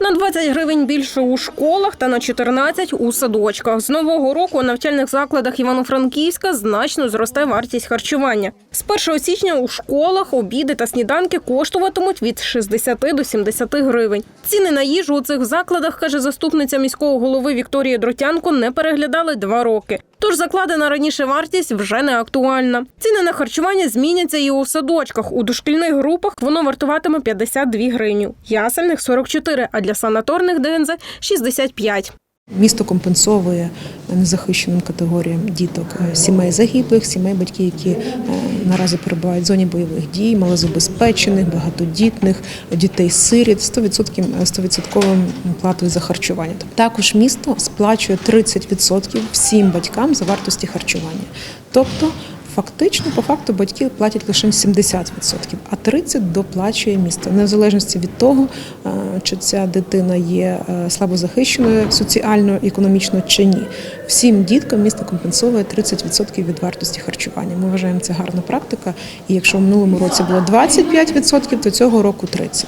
На 20 гривень більше у школах та на 14 у садочках. З нового року у навчальних закладах Івано-Франківська значно зросте вартість харчування. З 1 січня у школах обіди та сніданки коштуватимуть від 60 до 70 гривень. Ціни на їжу у цих закладах, каже заступниця міського голови Вікторія Дротянко, не переглядали два роки. Тож закладена раніше вартість вже не актуальна. Ціни на харчування зміняться і у садочках. У дошкільних групах воно вартуватиме 52 гривні, ясельних 44, а для санаторних ДНЗ 65. Місто компенсовує незахищеним категоріям діток е, сімей загиблих, сімей батьків, які е, наразі перебувають в зоні бойових дій, малозабезпечених, багатодітних, дітей сиріт 100% 100% платою за харчування. Також місто сплачує 30% всім батькам за вартості харчування. Тобто Фактично, по факту, батьки платять лише 70%, а 30% доплачує місто, незалежності від того, е, чи ця дитина є е, слабозахищеною соціально, економічно чи ні. Всім діткам місто компенсує 30% від вартості харчування. Ми вважаємо це гарна практика. І якщо в минулому році було 25%, то цього року 30%.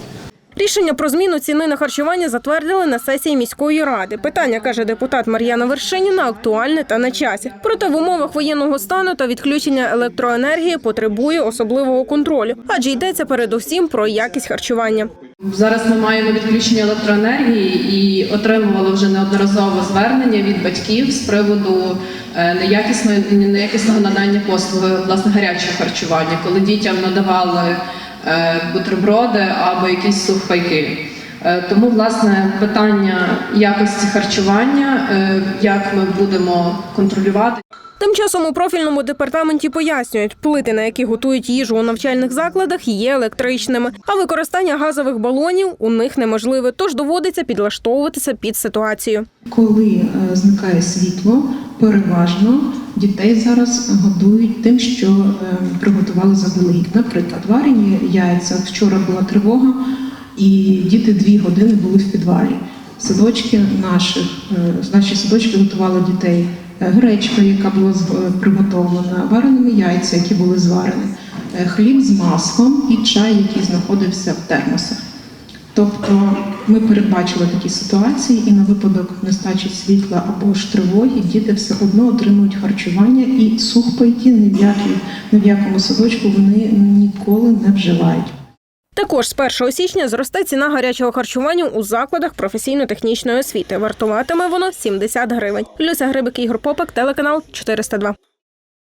Рішення про зміну ціни на харчування затвердили на сесії міської ради. Питання, каже депутат Мар'яна Вершиніна, актуальне та на часі. Проте в умовах воєнного стану та відключення електроенергії потребує особливого контролю, адже йдеться передусім про якість харчування. Зараз ми маємо відключення електроенергії і отримували вже неодноразово звернення від батьків з приводу е, неякісної неякісного надання послуги власне гарячого харчування, коли дітям надавали бутерброди або якісь сухпайки. Е, Тому власне питання якості харчування, е, як ми будемо контролювати. Тим часом у профільному департаменті пояснюють, плити, на які готують їжу у навчальних закладах, є електричними, а використання газових балонів у них неможливе, тож доводиться підлаштовуватися під ситуацію. Коли е, зникає світло, переважно дітей зараз годують тим, що е, приготували заздалегідь. Наприклад, варені яйця. Вчора була тривога, і діти дві години були в підвалі. Садочки наших, е, наші садочки готували дітей е, гречка, яка була приготовлена, вареними яйця, які були зварені, хліб з маслом і чай, який знаходився в термосах. Тобто ми передбачили такі ситуації, і на випадок нестачі світла або ж тривоги діти все одно отримують харчування, і сухпайки ні в, якій, якому садочку вони ніколи не вживають. Також з 1 січня зросте ціна гарячого харчування у закладах професійно-технічної освіти. Вартуватиме воно 70 гривень. Люся Грибик, Ігор Попик, телеканал 402.